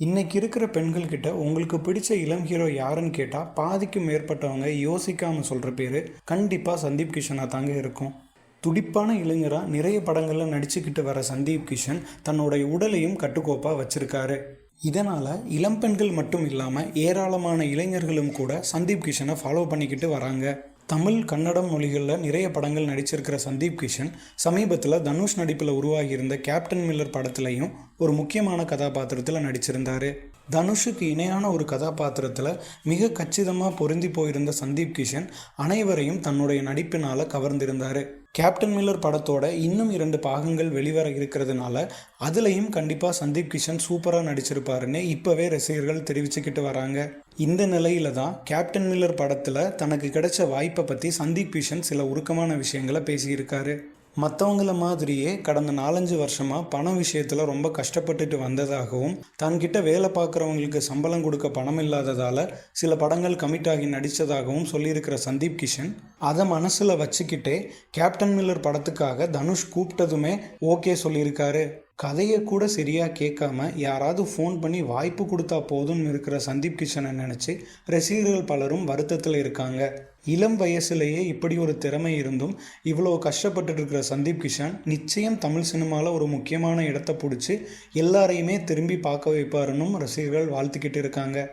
இன்னைக்கு இருக்கிற பெண்கள்கிட்ட உங்களுக்கு பிடிச்ச இளம் ஹீரோ யாருன்னு கேட்டால் பாதிக்கும் மேற்பட்டவங்க யோசிக்காமல் சொல்கிற பேர் கண்டிப்பாக சந்தீப் கிஷனாக தாங்க இருக்கும். துடிப்பான இளைஞராக நிறைய படங்களில் நடிச்சுக்கிட்டு வர சந்தீப் கிஷன் தன்னுடைய உடலையும் கட்டுக்கோப்பாக வச்சிருக்காரு. இதனால் இளம் பெண்கள் மட்டும் இல்லாமல் ஏராளமான இளைஞர்களும் கூட சந்தீப் கிஷனை ஃபாலோ பண்ணிக்கிட்டு வராங்க. தமிழ் கன்னடம் மொழிகளில் நிறைய படங்கள் நடிச்சிருக்கிற சந்தீப் கிஷன் சமீபத்தில் தனுஷ் நடிப்பில் உருவாகியிருந்த கேப்டன் மில்லர் படத்துலையும் ஒரு முக்கியமான கதாபாத்திரத்தில் நடிச்சிருந்தார். தனுஷுக்கு இணையான ஒரு கதாபாத்திரத்தில் மிக கச்சிதமாக பொருந்தி போயிருந்த சந்தீப் கிஷன் அனைவரையும் தன்னுடைய நடிப்பினால் கவர்ந்திருந்தார். கேப்டன் மில்லர் படத்தோட இன்னும் இரண்டு பாகங்கள் வெளிவர இருக்கிறதுனால அதுலேயும் கண்டிப்பாக சந்தீப் கிஷன் சூப்பராக நடிச்சிருப்பாருன்னு இப்போவே ரசிகர்கள் தெரிவிச்சுக்கிட்டு வராங்க. இந்த நிலையில தான் கேப்டன் மில்லர் படத்தில் தனக்கு கிடைச்ச வாய்ப்பை பற்றி சந்தீப் கிஷன் சில உருக்கமான விஷயங்களை பேசியிருக்காரு. மற்றவங்கள மாதிரியே கடந்த நாலஞ்சு வருஷமாக பணம் விஷயத்தில் ரொம்ப கஷ்டப்பட்டுட்டு வந்ததாகவும் தன்கிட்ட வேலை பார்க்குறவங்களுக்கு சம்பளம் கொடுக்க பணம் இல்லாததால் சில படங்கள் கமிட் ஆகி நடித்ததாகவும் சொல்லியிருக்கிற சந்தீப் கிஷன் அதை மனசில் வச்சுக்கிட்டே கேப்டன் மில்லர் படத்துக்காக தனுஷ் கூப்பிட்டதுமே ஓகே சொல்லியிருக்காரு. கதையை கூட சரியாக கேட்காம யாராவது ஃபோன் பண்ணி வாய்ப்பு கொடுத்தா போதும்னு இருக்கிற சந்தீப் கிஷனை நினச்சி ரசிகர்கள் பலரும் வருத்தத்தில் இருக்காங்க. இளம் வயசுலேயே இப்படி ஒரு திறமை இருந்தும் இவ்வளோ கஷ்டப்பட்டுட்டு இருக்கிற சந்தீப் கிஷன் நிச்சயம் தமிழ் சினிமாவில் ஒரு முக்கியமான இடத்த பிடிச்சி எல்லாரையுமே திரும்பி பார்க்க வைப்பாருன்னும் ரசிகர்கள் வாழ்த்துக்கிட்டு இருக்காங்க.